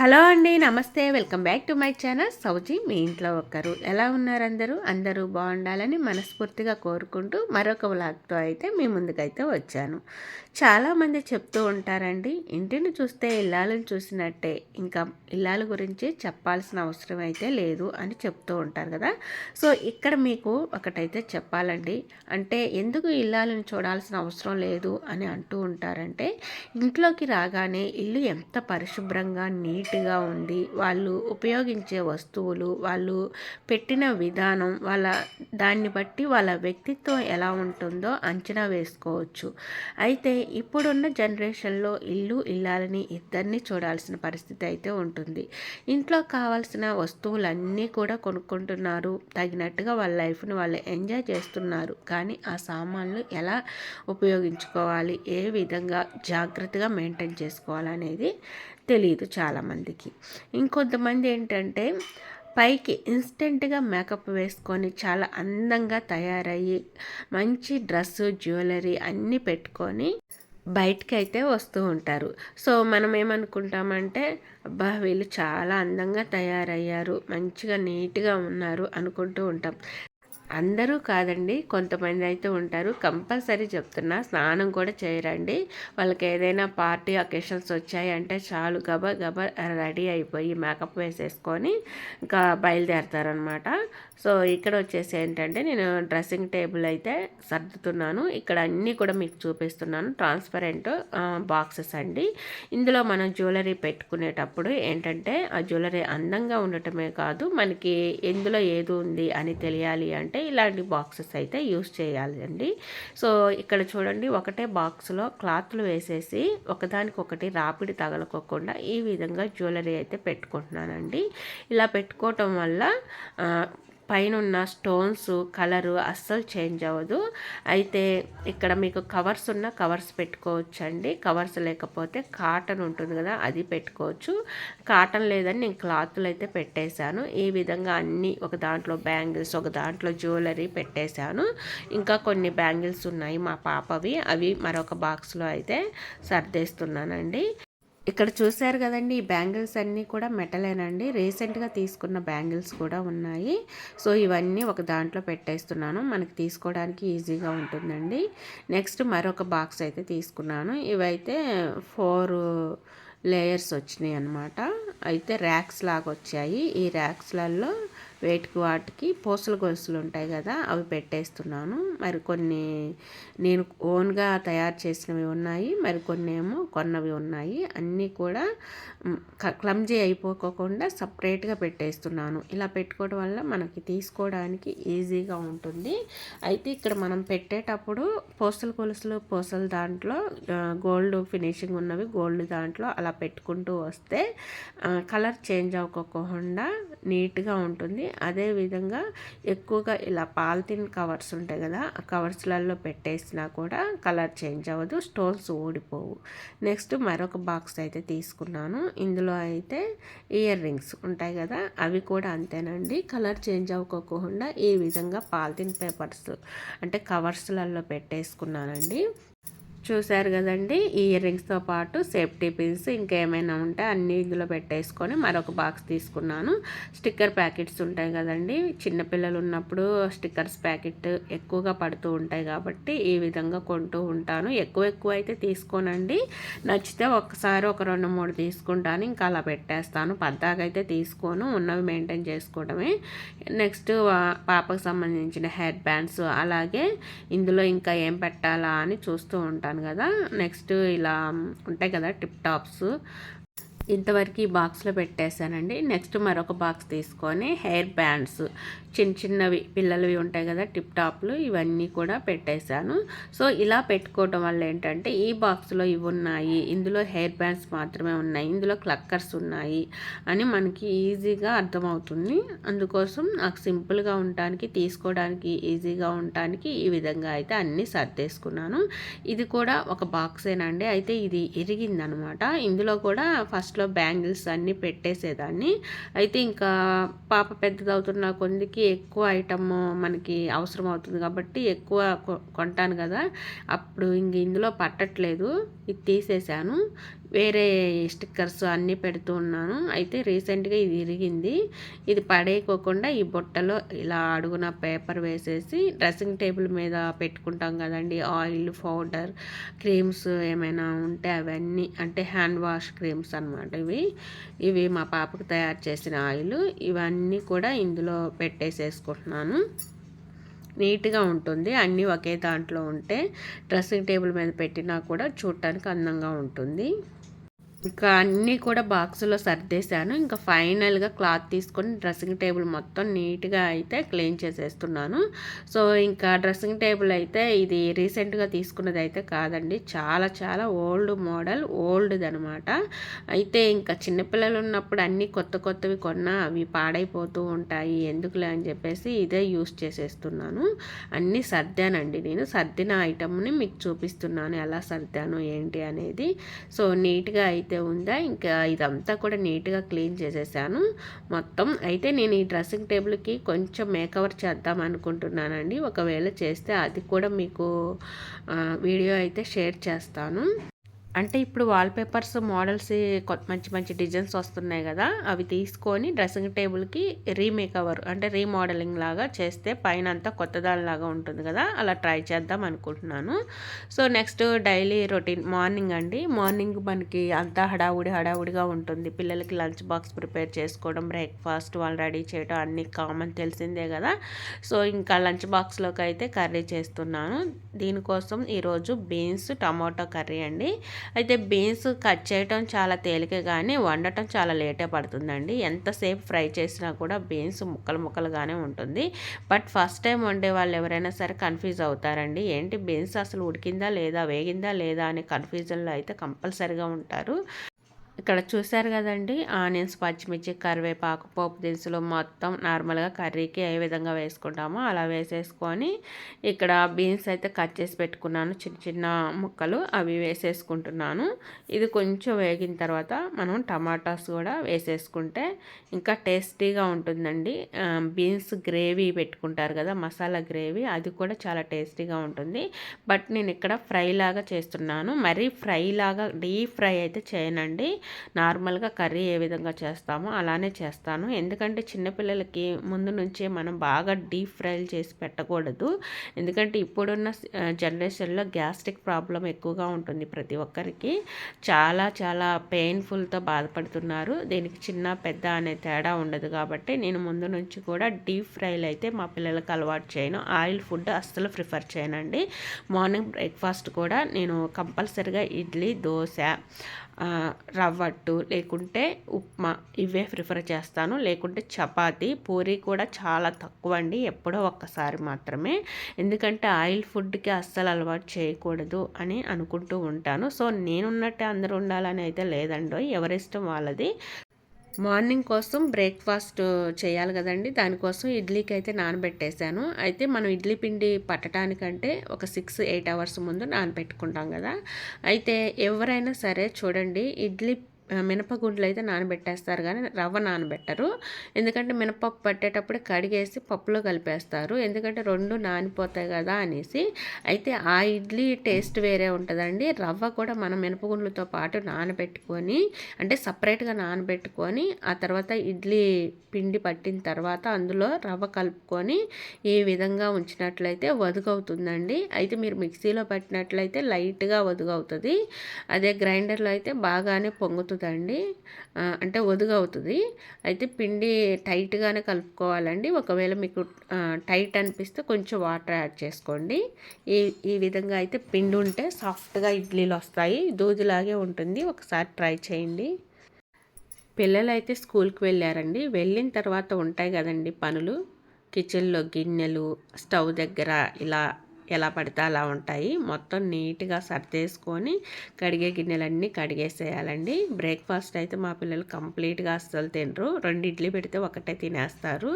Hello అండి నమస్తే. Welcome back to my channel. Sowji మీ ఇంట్లో ఒక్కరు ఎలా ఉన్నారు అందరూ? అందరూ బాగుండాలని మనస్ఫూర్తిగా కోరుకుంటూ మరొక వ్లాగ్తో అయితే మీ ముందుకైతే వచ్చాను. చాలామంది చెప్తూ ఉంటారండి ఇంటిని చూస్తే ఇల్లాలను చూసినట్టే ఇంకా ఇల్లాల గురించి చెప్పాల్సిన అవసరం అయితే లేదు అని చెప్తూ ఉంటారు కదా. సో ఇక్కడ మీకు ఒకటైతే చెప్పాలండి అంటే ఎందుకు ఇల్లాలను చూడాల్సిన అవసరం లేదు అని అంటూ ఉంటారంటే ఇంట్లోకి రాగానే ఇల్లు ఎంత పరిశుభ్రంగా నీట్గా ఉంది వాళ్ళు ఉపయోగించే వస్తువులు వాళ్ళు పెట్టిన విధానం వాళ్ళ దాన్ని బట్టి వాళ్ళ వ్యక్తిత్వం ఎలా ఉంటుందో అంచనా వేసుకోవచ్చు. అయితే ఇప్పుడున్న జనరేషన్లో ఇల్లు ఇల్లాలని ఇద్దరిని చూడాల్సిన పరిస్థితి అయితే ఉంటుంది. ఇంట్లో కావాల్సిన వస్తువులన్నీ కూడా కొనుక్కుంటున్నారు. తగినట్టుగా వాళ్ళ లైఫ్ని వాళ్ళు ఎంజాయ్ చేస్తున్నారు. కానీ ఆ సామాన్లు ఎలా ఉపయోగించుకోవాలి? ఏ విధంగా జాగ్రత్తగా మెయింటైన్ చేసుకోవాలనేది తెలియదు చాలామందికి ఇంకొంతమంది ఏంటంటే పైకి ఇన్స్టెంట్గా మేకప్ వేసుకొని చాలా అందంగా తయారయ్యి మంచి డ్రెస్సు జ్యువెలరీ అన్నీ పెట్టుకొని బయటకి అయితే వస్తూ ఉంటారు. సో మనం ఏమనుకుంటామంటే అబ్బా వీళ్ళు చాలా అందంగా తయారయ్యారు మంచిగా నీట్గా ఉన్నారు అనుకుంటూ ఉంటాం. అందరూ కాదండి కొంతమంది అయితే ఉంటారు. కంపల్సరీ చెప్తున్నా స్నానం కూడా చేయరండి. వాళ్ళకి ఏదైనా పార్టీ అకేషన్స్ వచ్చాయి అంటే చాలు గబ గబ రెడీ అయిపోయి మేకప్ వేసేసుకొని ఇంకా బయలుదేరతారనమాట సో ఇక్కడ వచ్చేసి ఏంటంటే నేను డ్రెస్సింగ్ టేబుల్ అయితే సర్దుతున్నాను. ఇక్కడ అన్నీ కూడా మీకు చూపిస్తున్నాను. ట్రాన్స్పరెంట్ బాక్సెస్ అండి. ఇందులో మనం జ్యువెలరీ పెట్టుకునేటప్పుడు ఏంటంటే ఆ జ్యువెలరీ అందంగా ఉండటమే కాదు మనకి ఎందులో ఏది ఉంది అని తెలియాలి అంటే ఇలాంటి బాక్సెస్ అయితే యూస్ చేయాలి అండి సో ఇక్కడ చూడండి ఒకటే బాక్స్లో క్లాత్లు వేసేసి ఒకదానికొకటి రాపిడి తగలకోకుండా ఈ విధంగా జ్యువెలరీ అయితే పెట్టుకుంటున్నానండి. ఇలా పెట్టుకోవటం వల్ల పైన ఉన్న స్టోన్స్ కలరు అస్సలు చేంజ్ అవ్వదు. అయితే ఇక్కడ మీకు కవర్స్ ఉన్న కవర్స్ పెట్టుకోవచ్చు అండి కవర్స్ లేకపోతే కాటన్ ఉంటుంది కదా అది పెట్టుకోవచ్చు. కాటన్ లేదని నేను క్లాత్లు అయితే పెట్టేశాను. ఈ విధంగా అన్నీ ఒక దాంట్లో బ్యాంగిల్స్ ఒక దాంట్లో జ్యువెలరీ పెట్టేశాను. ఇంకా కొన్ని బ్యాంగిల్స్ ఉన్నాయి మా పాపవి. అవి మరొక బాక్స్లో అయితే సర్దేస్తున్నానండి. ఇక్కడ చూశారు కదండి ఈ బ్యాంగిల్స్ అన్నీ కూడా మెటలేనండి. రీసెంట్గా తీసుకున్న బ్యాంగిల్స్ కూడా ఉన్నాయి. సో ఇవన్నీ ఒక దాంట్లో పెట్టేస్తున్నాను. మనకి తీసుకోవడానికి ఈజీగా ఉంటుందండి. నెక్స్ట్ మరొక బాక్స్ అయితే తీసుకున్నాను. ఇవైతే ఫోర్ లేయర్స్ వచ్చినాయి అనమాట అయితే ర్యాక్స్ లాగా వచ్చాయి ఈ ర్యాక్స్లలో వేటికి వాటికి పూసల గొలుసులు ఉంటాయి కదా అవి పెట్టేస్తున్నాను. మరి కొన్ని నేను ఓన్గా తయారు చేసినవి ఉన్నాయి మరి కొన్ని ఏమో కొన్నవి ఉన్నాయి. అన్నీ కూడా క్లమ్జీ అయిపోకోకుండా సపరేట్గా పెట్టేస్తున్నాను. ఇలా పెట్టుకోవడం వల్ల మనకి తీసుకోవడానికి ఈజీగా ఉంటుంది. అయితే ఇక్కడ మనం పెట్టేటప్పుడు పూసల గొలుసులు పూసల దాంట్లో గోల్డ్ ఫినిషింగ్ ఉన్నవి గోల్డ్ దాంట్లో అలా పెట్టుకుంటూ వస్తే కలర్ చేంజ్ అవ్వకోకుండా నీట్గా ఉంటుంది. అదేవిధంగా ఎక్కువగా ఇలా పాలిథిన్ కవర్స్ ఉంటాయి కదా ఆ కవర్స్లలో పెట్టేసినా కూడా కలర్ చేంజ్ అవ్వదు స్టోన్స్ ఊడిపోవు. నెక్స్ట్ మరొక బాక్స్ అయితే తీసుకున్నాను. ఇందులో అయితే ఇయర్ రింగ్స్ ఉంటాయి కదా అవి కూడా అంతేనండి. కలర్ చేంజ్ అవ్వకోకుండా ఈ విధంగా పాలిథిన్ పేపర్స్ అంటే కవర్స్లలో పెట్టేసుకున్నానండి. చూశారు కదండి ఈ ఇయర్ రింగ్స్తో పాటు సేఫ్టీ పిన్స్ ఇంకేమైనా ఉంటే అన్నీ ఇందులో పెట్టేసుకొని మరొక బాక్స్ తీసుకున్నాను. స్టిక్కర్ ప్యాకెట్స్ ఉంటాయి కదండి చిన్నపిల్లలు ఉన్నప్పుడు స్టిక్కర్స్ ప్యాకెట్ ఎక్కువగా పడుతూ ఉంటాయి కాబట్టి ఈ విధంగా కొంటూ ఉంటాను. ఎక్కువ ఎక్కువ అయితే తీసుకోనండి నచ్చితే ఒకసారి ఒక రెండు మూడు తీసుకుంటాను ఇంకా అలా పెట్టేస్తాను. పద్దాకైతే అయితే తీసుకోను ఉన్నవి మెయింటైన్ చేసుకోవడమే. నెక్స్ట్ పాపకు సంబంధించిన హెయిర్ బ్యాండ్స్ అలాగే ఇందులో ఇంకా ఏం పెట్టాలా అని చూస్తూ ఉంటాను. కదా. నెక్స్ట్ ఇలా ఉంటాయి కదా టిప్ టాప్స్. ఇంతవరకు ఈ బాక్స్లో పెట్టేశానండి. నెక్స్ట్ మరొక బాక్స్ తీసుకొని హెయిర్ బ్యాండ్స్. చిన్న చిన్నవి పిల్లలవి ఉంటాయి కదా టిప్ టాప్లు ఇవన్నీ కూడా పెట్టేశాను. సో ఇలా పెట్టుకోవటం వల్ల ఏంటంటే ఈ బాక్స్లో ఇవి ఉన్నాయి ఇందులో హెయిర్ బ్యాండ్స్ మాత్రమే ఉన్నాయి ఇందులో క్లక్కర్స్ ఉన్నాయి అని మనకి ఈజీగా అర్థమవుతుంది. అందుకోసం నాకు సింపుల్గా ఉండటానికి తీసుకోవడానికి ఈజీగా ఉండటానికి ఈ విధంగా అయితే అన్నీ సర్దేసుకున్నాను. ఇది కూడా ఒక బాక్సేనండి. అయితే ఇది ఇరిగిందనమాట. ఇందులో కూడా ఫస్ట్లో బ్యాంగిల్స్ అన్నీ పెట్టేసేదాన్ని. అయితే ఇంకా పాప పెద్దదవుతున్న కొందికి మనకి ఎక్కువ ఐటమ్ మనకి అవసరం అవుతుంది కాబట్టి ఎక్కువ కొంటాను కదా. అప్పుడు ఇంక ఇందులో పట్టట్లేదు. ఇది తీసేసాను. వేరే స్టిక్కర్స్ అన్నీ పెడుతూ ఉన్నాను. అయితే రీసెంట్గా ఇది ఇరిగింది. ఇది పడేయకోకుండా ఈ బుట్టలో ఇలా అడుగున పేపర్ వేసేసి డ్రెస్సింగ్ టేబుల్ మీద పెట్టుకుంటాం కదండి. ఆయిల్ పౌడర్ క్రీమ్స్ ఏమైనా ఉంటే అవన్నీ అంటే హ్యాండ్ వాష్ క్రీమ్స్ అనమాట ఇవి. ఇవి మా పాపకు తయారు చేసిన ఆయిల్. ఇవన్నీ కూడా ఇందులో పెట్టేసేసుకుంటున్నాను. నీట్గా ఉంటుంది. అన్నీ ఒకే దాంట్లో ఉంటే డ్రెస్సింగ్ టేబుల్ మీద పెట్టినా కూడా చూడటానికి అందంగా ఉంటుంది. ఇంకా అన్నీ కూడా బాక్సులో సర్దేశాను. ఇంకా ఫైనల్గా క్లాత్ తీసుకొని డ్రెస్సింగ్ టేబుల్ మొత్తం నీట్గా అయితే క్లీన్ చేసేస్తున్నాను. సో ఇంకా డ్రెస్సింగ్ టేబుల్ అయితే ఇది రీసెంట్గా తీసుకున్నది అయితే కాదండి. చాలా చాలా ఓల్డ్ మోడల్ ఓల్డ్ది అనమాట అయితే ఇంకా చిన్నపిల్లలు ఉన్నప్పుడు అన్నీ కొత్త కొత్తవి కొన్నా అవి పాడైపోతూ ఉంటాయి. ఎందుకులే అని చెప్పేసి ఇదే యూస్ చేసేస్తున్నాను. అన్నీ సర్దానండి నేను. సర్దిన ఐటమ్ని మీకు చూపిస్తున్నాను. ఎలా సర్దాను ఏంటి అనేది. సో నీట్గా అయితే అయితే ఉందా? ఇంకా ఇదంతా కూడా నీట్గా క్లీన్ చేసేసాను. మొత్తం అయితే నేను ఈ డ్రెస్సింగ్ టేబుల్కి కొంచెం మేకవర్ చేద్దాం అనుకుంటున్నానండి. ఒకవేళ చేస్తే అది కూడా మీకు వీడియో అయితే షేర్ చేస్తాను. అంటే ఇప్పుడు వాల్పేపర్స్ మోడల్స్ మంచి మంచి డిజైన్స్ వస్తున్నాయి కదా అవి తీసుకొని డ్రెస్సింగ్ టేబుల్కి రీమేక్ అవర్ అంటే రీమోడలింగ్ లాగా చేస్తే పైన అంతా కొత్తదానిలాగా ఉంటుంది కదా అలా ట్రై చేద్దాం అనుకుంటున్నాను. So next daily routine morning అండి. మార్నింగ్ మనకి అంతా హడావుడి హడావుడిగా ఉంటుంది. పిల్లలకి లంచ్ బాక్స్ ప్రిపేర్ చేసుకోవడం బ్రేక్ఫాస్ట్ వాళ్ళు రెడీ చేయడం అన్నీ కామన్ తెలిసిందే కదా. సో ఇంకా లంచ్ బాక్స్లోకి అయితే కర్రీ చేస్తున్నాను. దీనికోసం ఈరోజు బీన్స్ టమాటో కర్రీ అండి. అయితే బీన్స్ కట్ చేయటం చాలా తేలిక కానీ వండటం చాలా లేటే పడుతుందండి. ఎంతసేపు ఫ్రై చేసినా కూడా బీన్స్ ముక్కలు ముక్కలుగానే ఉంటుంది. బట్ ఫస్ట్ టైం వండే వాళ్ళు ఎవరైనా సరే కన్ఫ్యూజ్ అవుతారండి. ఏంటి బీన్స్ అసలు ఉడికిందా లేదా వేగిందా లేదా అనే కన్ఫ్యూజన్లో అయితే కంపల్సరిగా ఉంటారు. ఇక్కడ చూసారు కదండి ఆనియన్స్ పచ్చిమిర్చి కరివేపాకు పోపు దినుసులు మొత్తం నార్మల్గా కర్రీకి ఏ విధంగా వేసుకుంటామో అలా వేసేసుకొని ఇక్కడ బీన్స్ అయితే కట్ చేసి పెట్టుకున్నాను చిన్న చిన్న ముక్కలు అవి వేసేసుకుంటున్నాను. ఇది కొంచెం వేగిన తర్వాత మనం టమాటాస్ కూడా వేసేసుకుంటే ఇంకా టేస్టీగా ఉంటుందండి. బీన్స్ గ్రేవీ పెట్టుకుంటారు కదా మసాలా గ్రేవీ అది కూడా చాలా టేస్టీగా ఉంటుంది. బట్ నేను ఇక్కడ ఫ్రై లాగా చేస్తున్నాను. మరీ ఫ్రై లాగా డీప్ ఫ్రై అయితే చేయనండి. నార్మల్గా కర్రీ ఏ విధంగా చేస్తామో అలానే చేస్తాను. ఎందుకంటే చిన్నపిల్లలకి ముందు నుంచే మనం బాగా డీప్ ఫ్రై చేసి పెట్టకూడదు. ఎందుకంటే ఇప్పుడున్న జనరేషన్లో గ్యాస్ట్రిక్ ప్రాబ్లం ఎక్కువగా ఉంటుంది ప్రతి ఒక్కరికి. చాలా చాలా పెయిన్ఫుల్తో బాధపడుతున్నారు. దీనికి చిన్న పెద్ద అనే తేడా ఉండదు కాబట్టి నేను ముందు నుంచి కూడా డీప్ ఫ్రైలు అయితే మా పిల్లలకు అలవాటు చేయను. ఆయిల్ ఫుడ్ అస్సలు ప్రిఫర్ చేయనండి. మార్నింగ్ బ్రేక్ఫాస్ట్ కూడా నేను కంపల్సరిగా ఇడ్లీ దోశ రవ్వట్టు లేకుంటే ఉప్మా ఇవే ప్రిఫర్ చేస్తాను. లేకుంటే చపాతి పూరి కూడా చాలా తక్కువ అండి ఎప్పుడో ఒక్కసారి మాత్రమే. ఎందుకంటే ఆయిల్ ఫుడ్కి అస్సలు అలవాటు చేయకూడదు అని అనుకుంటూ ఉంటాను. సో నేనున్నట్టే అందరూ ఉండాలని అయితే లేదండో ఎవరిష్టం వాళ్ళది. మార్నింగ్ కోసం బ్రేక్ఫాస్ట్ చేయాలి కదండి. దానికోసం ఇడ్లీకి అయితే నానబెట్టేశాను. అయితే మనం ఇడ్లీ పిండి పట్టడానికంటే ఒక సిక్స్ ఎయిట్ అవర్స్ ముందు నానబెట్టుకుంటాం కదా. అయితే ఎవరైనా సరే చూడండి ఇడ్లీ మినపగుండ్లు అయితే నానబెట్టేస్తారు కానీ రవ్వ నానబెట్టరు. ఎందుకంటే మినపప్పు పట్టేటప్పుడు కడిగేసి పప్పులో కలిపేస్తారు. ఎందుకంటే రెండు నానిపోతాయి కదా అనేసి. అయితే ఆ ఇడ్లీ టేస్ట్ వేరే ఉంటుందండి. రవ్వ కూడా మనం మినపగుండ్లతో పాటు నానబెట్టుకొని అంటే సపరేట్గా నానబెట్టుకొని ఆ తర్వాత ఇడ్లీ పిండి పట్టిన తర్వాత అందులో రవ్వ కలుపుకొని ఈ విధంగా ఉంచినట్లయితే వదుగవుతుందండి. అయితే మీరు మిక్సీలో పట్టినట్లయితే లైట్గా వదుగవుతుంది. అదే గ్రైండర్లో అయితే బాగానే పొంగుతుంది. అవుతుందండి. అంటే ఒదుగు అవుతుంది. అయితే పిండి టైట్గానే కలుపుకోవాలండి. ఒకవేళ మీకు టైట్ అనిపిస్తే కొంచెం వాటర్ యాడ్ చేసుకోండి. ఈ ఈ విధంగా అయితే పిండి ఉంటే సాఫ్ట్గా ఇడ్లీలు వస్తాయి. దూదిలాగే ఉంటుంది. ఒకసారి ట్రై చేయండి. పిల్లలు అయితే స్కూల్కి వెళ్ళారండి. వెళ్ళిన తర్వాత ఉంటాయి కదండి పనులు. కిచెన్లో గిన్నెలు స్టవ్ దగ్గర ఇలా ఎలా పడితే అలా ఉంటాయి. మొత్తం నీట్గా సర్దేసుకొని కడిగే గిన్నెలన్నీ కడిగేసేయాలండి. బ్రేక్ఫాస్ట్ అయితే మా పిల్లలు కంప్లీట్గా అస్సలు తినరు. రెండు ఇడ్లీ పెడితే ఒకటే తినేస్తారు.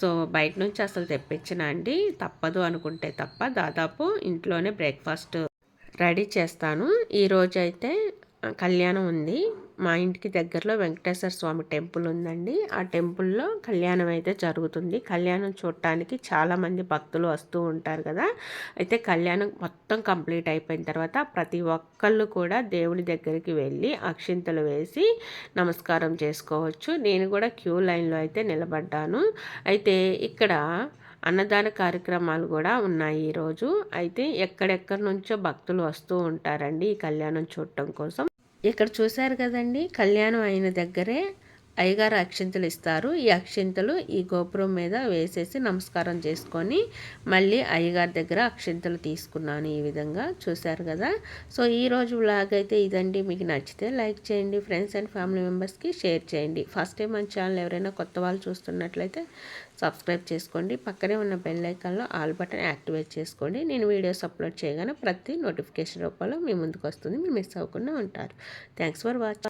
సో బయట నుంచి అసలు తెప్పించిన అండి. తప్పదు అనుకుంటే తప్ప దాదాపు ఇంట్లోనే బ్రేక్ఫాస్ట్ రెడీ చేస్తాను. ఈరోజు అయితే కళ్యాణం ఉంది. మా ఇంటికి దగ్గరలో వెంకటేశ్వర స్వామి టెంపుల్ ఉందండి. ఆ టెంపుల్లో కళ్యాణం అయితే జరుగుతుంది. కళ్యాణం చూడటానికి చాలామంది భక్తులు వస్తూ ఉంటారు కదా. అయితే కళ్యాణం మొత్తం కంప్లీట్ అయిపోయిన తర్వాత ప్రతి ఒక్కళ్ళు కూడా దేవుని దగ్గరికి వెళ్ళి అక్షింతలు వేసి నమస్కారం చేసుకోవచ్చు. నేను కూడా క్యూ లైన్లో అయితే నిలబడ్డాను. అయితే ఇక్కడ అన్నదాన కార్యక్రమాలు కూడా ఉన్నాయి ఈరోజు. అయితే ఎక్కడెక్కడి నుంచో భక్తులు వస్తూ ఉంటారండి ఈ కళ్యాణం చూడటం కోసం. ఇక్కడ చూశారు కదండి కళ్యాణం అయిన దగ్గరే అయ్యగారు అక్షింతలు ఇస్తారు. ఈ అక్షింతలు ఈ గోపురం మీద వేసేసి నమస్కారం చేసుకొని మళ్ళీ అయ్యగారి దగ్గర అక్షింతలు తీసుకున్నాను ఈ విధంగా. చూశారు కదా? సో ఈరోజు బ్లాగ్ అయితే ఇదండి. మీకు నచ్చితే లైక్ చేయండి ఫ్రెండ్స్ అండ్ ఫ్యామిలీ మెంబర్స్కి షేర్ చేయండి. ఫస్ట్ టైం మన ఛానల్ ఎవరైనా కొత్త వాళ్ళు చూస్తున్నట్లయితే సబ్స్క్రైబ్ చేసుకోండి. పక్కనే ఉన్న బెల్ ఐకాన్లో ఆల్ బటన్ యాక్టివేట్ చేసుకోండి. నేను వీడియోస్ అప్లోడ్ చేయగానే ప్రతి నోటిఫికేషన్ రూపంలో మీ ముందుకు వస్తుంది. మీరు మిస్ అవ్వకుండా ఉంటారు. Thanks for watching